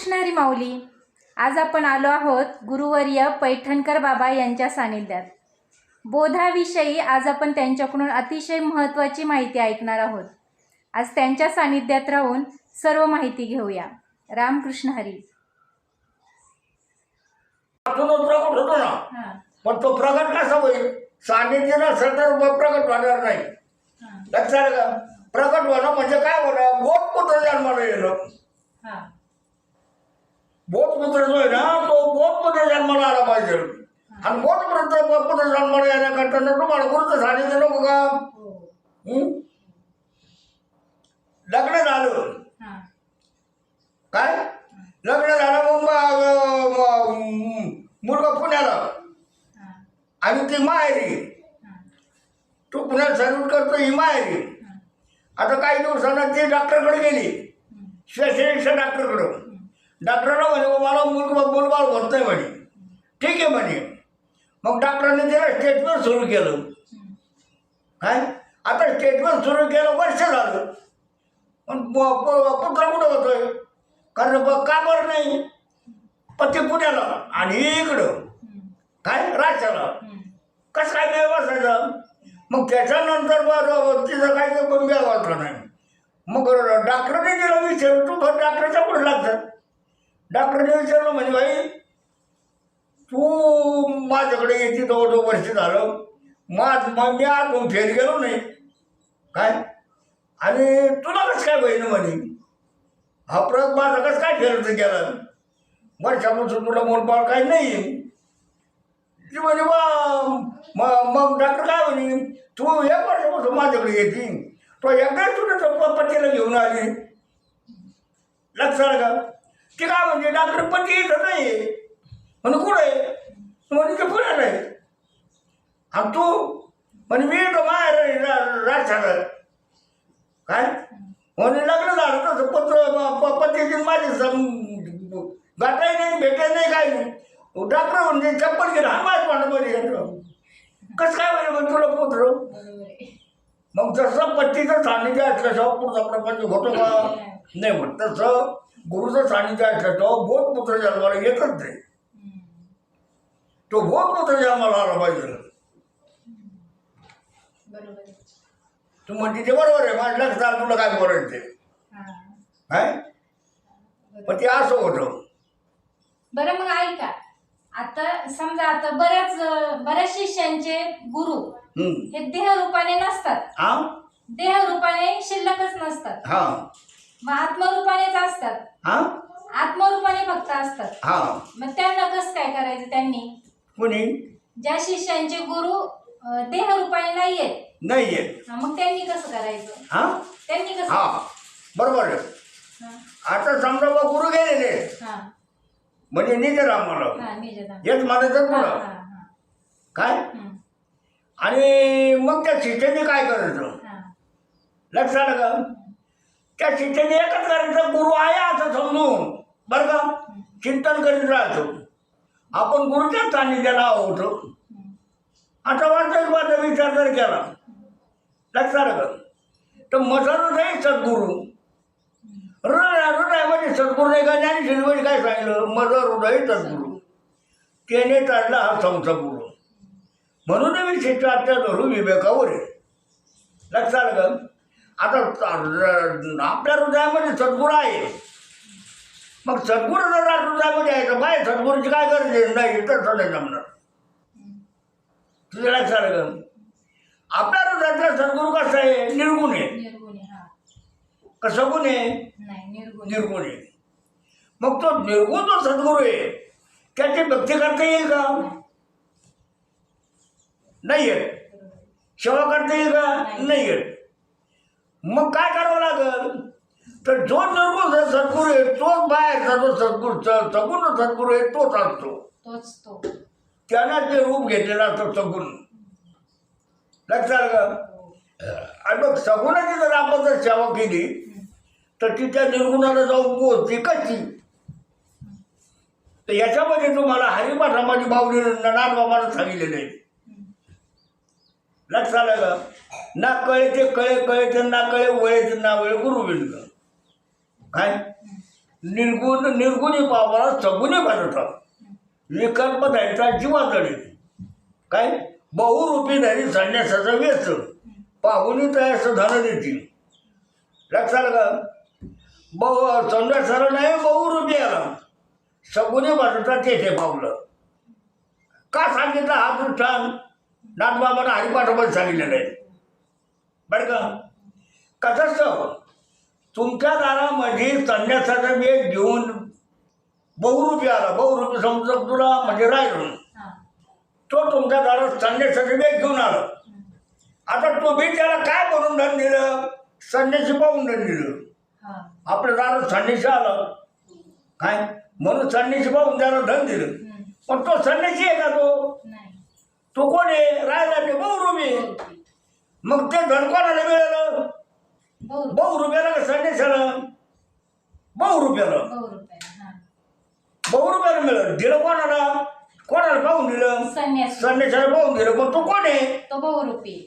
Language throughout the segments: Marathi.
रामकृष्ण हरी माऊली. आज आपण आलो आहोत गुरुवर्य पैठणकर बाबा यांच्या सानिध्यात. बोधाविषयी आज आपण त्यांच्याकडून अतिशय महत्त्वाची माहिती ऐकणार आहोत. आज त्यांच्या सानिध्यात राहून सर्व माहिती घेऊया. रामकृष्ण हरी. प्रकट होतो ना? हां. पण तो प्रकट कसा होईल? सानिध्य नसेल तर मग प्रकट होणार नाही. हां. लक्षात का प्रकट होणं म्हणजे काय होणं? बोध पुत्र जन्माला येणं? हां. बोध पुत्र जो आहे ना तो बोध पुत्र जन्माला आला पाहिजे. आणि बोध पुत्र पुत्र जन्माला येण्याकरता ना तुम्हाला गुरुचं सानिध्य नको का? हो? लग्न झालं. काय? लग्न झालं मग म- म- म- मुलगा पुण्याला. आणि ती माहेरी. तू पुण्यात सर्विस करतो ही माहेरी. आता काही दिवसानं ती डॉक्टरकडे गेली. स्पेशलिस्ट डॉक्टरकडं डॉक्टरला म्हणे "बुवा, मला मुलगा बोलबाल होत नाही म्हणे. ठीक आहे म्हणे. मग डॉक्टरांनी त्याला स्टेटमेंट सुरू केलं. काय? आता स्टेटमेंट सुरू केलं वर्ष झालं. पण प- पुत्र कुठं होतोय? कारण का बरं नाही? पती पुण्याला आणि इकडं. काय? राज्याला. कसं काय नाही बसायचं? मग त्याच्यानंतर बरं तिचं काय काही पण वेळ नाही. मग डॉक्टरने तिला विचारलं तू पण डॉक्टरच्या पुढे लागतात डॉक्टरने विचारलं म्हणजे भाई तू माझ्याकडे येते जवळजवळ वर्ष झालं. माझ मग मी आजून फेल गेलो नाही. काय? आणि तुला कसं काय बहीण म्हणे? हा प्रयोग माझा कसं काय फेल गेला वर्षापासून तुला मोलपाळ काही नाही. ती म्हणे बा मग मग डॉक्टर काय म्हणे? तू एक वर्षापासून माझ्याकडे येते तो एकदाच तुला पत्तीला घेऊन आली. लक्षात का? ती काय म्हणजे डॉक्टर पती इथं नाही. म्हणे कुठं आहे? म्हणे ते पुण्याला आहे आणि तू म्हणे मी तर बाहेर राजसागर. काय? म्हणे लग्न झालं तसं पत्र पतीची माझी गाठाही नाही भेटाय नाही काय नाही. डॉक्टर म्हणजे चप्पल गेलं हा माझ पाण्यामध्ये घेतलं कसं काय म्हणजे मग तुला पुत्र? मग जसं पत्तीचं सानिध्य असल्याशिवाय पुढचा प्रपंच होतो का? नाही. मग तसं. गुरुचं सानिध्य असल्याशिवाय बोध पुत्र जन्माला येतच नाही तो बोध पुत्र जन्माला आला पाहिजे. तू म्हणते ते बरोबर आहे माझ्या लक्षात तुला काय बोलायचं ते? पण ते असं होतं. बरं मग ऐका. आता समजा आता बऱ्याच बऱ्याच शिष्यांचे गुरु. हे देहरूपाने नसतात. हा? देहरूपाने शिल्लकच नसतात. हा. मग आत्मरूपानेच असतात. हा? आत्मरूपाने फक्त असतात. हा. मग त्यांना कसं काय करायचं त्यांनी? कोणी? ज्या शिष्यांचे गुरु अं, देहरूपाने नाहीयेत नाही येत हा, मग त्यांनी कसं करायचं? हा? त्यांनी कसं हा. बरोबर आहे. हा, आता समजा बा गुरु गेलेले हा, म्हणजे निजे हा, निजदा. हेच म्हणायचं हा. काय? हम्म, आणि मग त्या शिष्याने काय करायचं? हा, लक्षात आलं का त्या शिष्याने एकच करायचं गुरु आहे असं समजून. बरं का? चिंतन करीत राहतो. आपण गुरुच्याच सान्निध्याला होतो हम्म, आता वाटतं माझा विचार जर केला? लक्षात आलं तर मसालच आहे सद्गुरू. हृदय हृदयामध्ये सद्गुरू नाही का ज्ञानी काय सांगितलं? मज हृदय सद्गुरू. त्याने काढला हा संसा गुरु. म्हणून मी शिष्टाच्या धरू विवेकावर आहे. लक्षात आलं आता आपल्या हृदयामध्ये सद्गुरू आहे. मग सद्गुरू जर हृदयामध्ये आहे तर बाय सद्गुरूची काय गरज आहे? नाही तसं नाही जमणार. तुझ्या लक्षात आलं आपल्या हृदयातला सद्गुरू कसं आहे? निर्गुण आहे. निर्गुणी हा. का सगुण आहे? निर्गुण आहे. मग तो निर्गुण जो सद्गुरू आहे त्याची भक्ती करता येईल का? नाही. येत. सेवा करता येईल का? नाही येत. मग काय करावं लागेल? तर जो निर्गुण स- सद्गुरू आहे तोच बाहेरचा जो सद्गुरू सगुण सद्गुरू आहे तोच असतो. तोच तो. त्यानं ते रूप घेतलेलं असतं सगुण लक्षात का आणि मग सगुणाची जर आपण जर सेवा केली तर ती त्या निर्गुणाला जाऊन पोहोचते कशी? तर याच्यामध्ये तुम्हाला हरिपाठामध्ये बावली नानबाबानं सांगितलेलं आहे. लक्षात आलं का? ना कळे ते कळे कळे ते ना कळे वळे ते ना वळे गुरु बिंद. काय? निर्गुण निर्गुणी पापाला सगुणी भरतात विकल्प द्यायचा जीवाजडी काय? बहुरूपी धरी संन्यासाचं व्यस पाहुणी तयास धन देतील. लक्षात का बहु संन्यासाला नाही बहुरूपी आला सगुणी भरतात तेथे पावलं का सांगितलं? हा दृष्टान नाथबाबांना हरिपाठामध्ये सांगितलेलं आहे. बरं का कसं तुमच्या दारामध्ये संन्यासाचा वेग घेऊन बहुरूपी आला. बहुरूपी समजा तुला? म्हणजे राहिलो. तो तुमच्या दारात संन्यासाचा वेग घेऊन आला. आता तुम्ही त्याला काय म्हणून धन दिलं? संन्यासी पाहून धन दिलं. आपल्या दारात संन्यासी आला. काय? म्हणून संन्यासी पाहून त्याला धन दिलं. पण तो संन्यासी आहे का तो? तो कोण आहे? रायला बहुरूपी मग ते धन कोणाला मिळालं? बहु रुपयाला का संन्यासाला बहु रुपयाला. बहु रुपयाला हा. मिळालं. दिलं कोणाला? कोणाला पाहून दिलं? संन्यासाला पाहून दिलं. पण तो कोण आहे? तो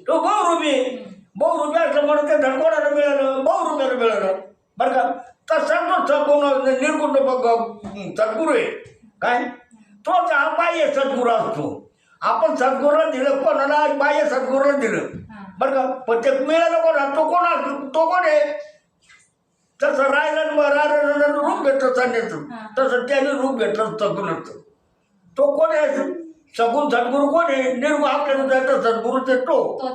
तो बहु रुपये बहु रुपये असलं म्हणून ते धन कोणाला मिळालं? बहु रुपयाला मिळालं. बरं का? तसा तो सद्गुण निर्गुण सद्गुरू आहे. काय? तोच हा बाह्य सद्गुरू असतो. आपण सद्गुरूला दिलं कोणाला? बाह्य सद्गुरूला दिलं. बरं का? पण ते मिळालं कोणा तो कोण असतो तो कोण आहे? तसं राहिलं राहिलं रूप घेतलं हा. तसं त्याने रूप घेतलं सगुणाचं तो कोण आहे? सगुण सद्गुरू कोण आहे? निर्गुण आपल्याला सद्गुरू ते तो.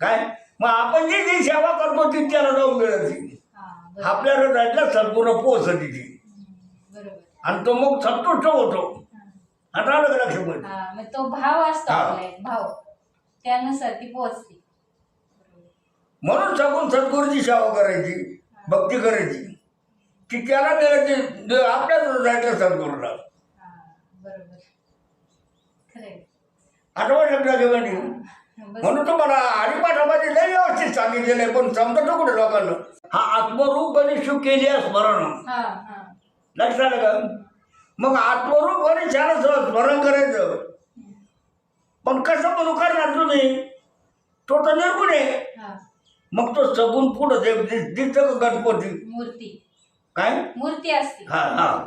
काय? मग आपण जी जी सेवा करतो ती त्याला जाऊन हा बरोबर. आपल्याला जायला सद्गुरू पोचती ती आणि तो मग संतुष्ट होतो. आता आलं लक्षामध्ये तो भाव असतो भाव. त्यानुसार ती पोहोचते. म्हणून सगून सद्गुरूची सेवा करायची भक्ती करायची. की त्याला मिळायची आपल्याच जायचं सद्गुरूला. आठवण शकता घेऊन म्हणून तुम्हाला हरिपाठामध्ये लय व्यवस्थित सांगितलेलं आहे पण समजतो कुठे लोकांना? हा आत्मरूप गणेश केली आहे स्मरण. लक्षात आलं का? मग आत्मरूप गणेशाला स- स्मरण करायचं. पण कसं म्हणू करणार तुम्ही तो तर निर्गुण आहे. मग तो सगून पुढं ते दि- दिसतं का गणपती? मूर्ती. काय? मूर्ती असते. हा हा.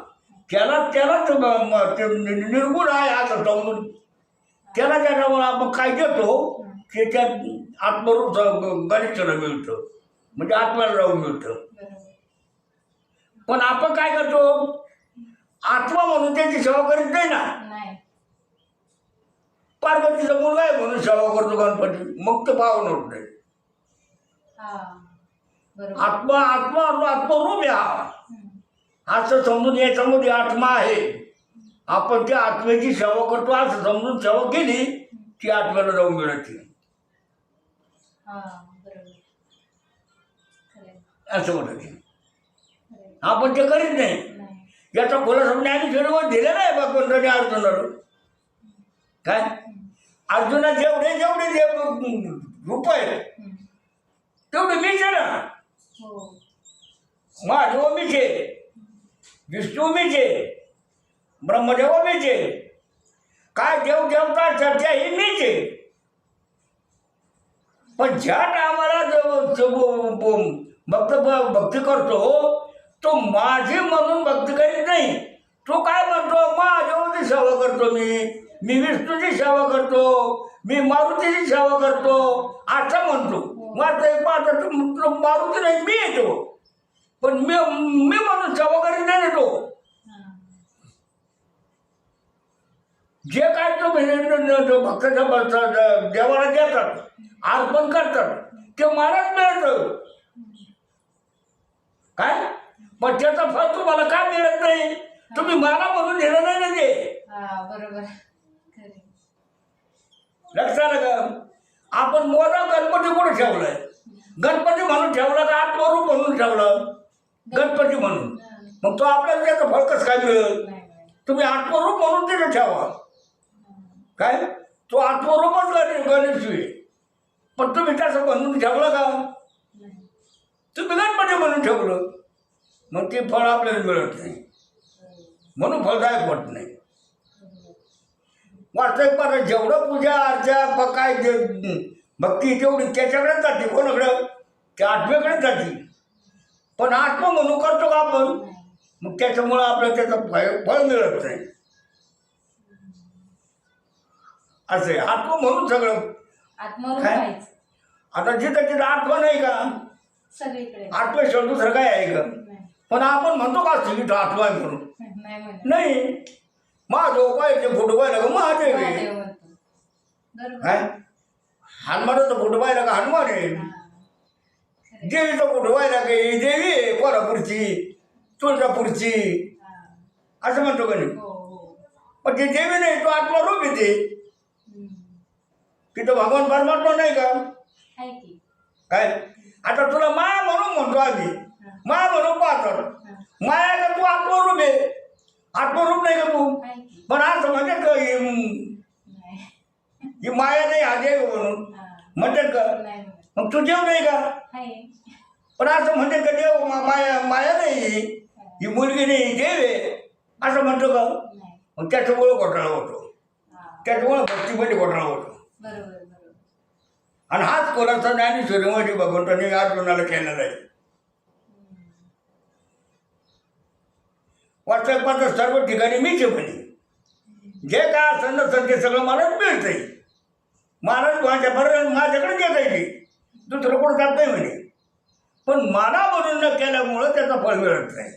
त्याला त्यालाच म- म- ते नि- निर्गुण आहे असं समजून त्याला त्याच्यामुळे आपण काय देतो ते त्या आत्मरूप गणेशाला मिळतं. म्हणजे आत्म्याला जाऊन मिळतं. बरोबर पण आपण काय करतो? आत्मा म्हणून त्याची सेवा करीत नाही ना. नाही. पार्वतीचा मुलगा आहे म्हणून सेवा करतो गणपती. मग तो पावन होत नाही. आत्मा आत्मा आत्मरूप हा हम्म. असं समजून याच्यामध्ये आत्मा आहे. आपण त्या आत्म्याची सेवा करतो असं समजून सेवा केली ती आत्म्याला जाऊन मिळते. हा असं म्हणत आपण ते करीत नाही. नाही. याचा खुलासा ज्ञानेश्वरीवर दिलेला आहे भगवंताने अर्जुनाला. काय? अर्जुना जेवढे जेवढे जे रूप आहेत. तेवढे मीच आहे ना हो. महादेव मीच आहे विष्णू मीच आहे ब्रह्मदेव मीच आहे काय देव देवता चर्चा ही मीच आहे पण ज्या टायमाला भक्त भक्ती करतो तो माझी म्हणून भक्ती करीत नाही. तो काय म्हणतो? महादेवाची सेवा करतो मी. मी विष्णूची सेवा करतो. मी मारुतीची सेवा करतो. असं म्हणतो. मग एक पाहता मारुती नाही मी येतो. पण मी मी म्हणून करीत नाही तो हा जे काय तो म्हणजे भक्ता- देवाला देतात अर्पण करतात ते मलाच मिळतं. काय? पण त्याचं फळ तुम्हाला काय मिळत नाही? तुम्ही मला म्हणून दिलं नाही ना ते हा बरोबर. लक्षात आलं का? आपण मोठा गणपती कुठे ठेवलाय. गणपती म्हणून ठेवला का आत्मरूप म्हणून ठेवलं. गणपती म्हणून. मग तो आपल्याला त्याचं फळ कसं काय मिळेल? तुम्ही आत्मरूप म्हणून तिथे ठेवा. काय? तो आत्मरूपच गणेश पण तुम्ही त्याचं म्हणून ठेवलं का? तुम्ही गणपती म्हणून ठेवलं. मग ते फळ आपल्याला मिळत नाही. म्हणून फळदायक होत नाही. वास्तविक पाहता जेवढं पूजा अर्चा प- काय भक्ती तेवढी त्याच्याकडेच जाते कोणाकडं? त्या आत्म्याकडेच जाते. पण आत्मा म्हणून करतो का आपण? मग त्याच्यामुळं आपल्याला त्याचं फळ फळ मिळत नाही. असं आत्मा म्हणून सगळं. काय? आता जिथं तिथं आत्मा नाही का? आत्मेश्वर दुसरं काय आहे का? पण आपण म्हणतो का तिथं आत्मा आहे म्हणून? नाही. महादेव पाहिजे फोटो पाहिला का महादेव आहे महादेव म्हणतो बरोबर. काय हनुमानाचा फोटो पाहिला का हनुमान आहे. देवीचा फोटो पाहिला का ही देवी आहे कोल्हापूरची तुळजापूरची. हा. असं म्हणतो का नाही हो हो. पण ते देवी नाही तो आत्मा रूप येते हम्म. तिथं भगवान परमात्मा नाही का? आहे की. काय? आता तुला माया म्हणून म्हणतो आम्ही. माया म्हणून पाहतो. हा. माया का तू आत्मरूप आहे आत्मरूप नाही का तू? पण असं म्हणतात का ही माया नाही हा देव म्हणून. म्हणतात का? मग तू देव नाही का? पण असं म्हणतात का देव माया माया नाही ही. मुलगी नाही देव आहे. असं म्हणतो का? मग त्याच्यामुळं घोटाळा होतो. त्याच्यामुळं भक्तीमध्ये घोटाळा होतो. आणि हाच कोणाचा ज्ञानेश्वरीमध्ये भगवंतांनी अर्जुनाला केलेला आहे? वाचक सर्व ठिकाणी मीच आहे म्हणे जे काय असं नसेल ते सगळं मलाच मिळतंय. महाराज माझ्यापर्यंत माझ्याकडे घेता आहे ते दुसरं कोण जात नाही म्हणे. पण मला म्हणून न केल्यामुळं त्याचं फळ मिळत नाही.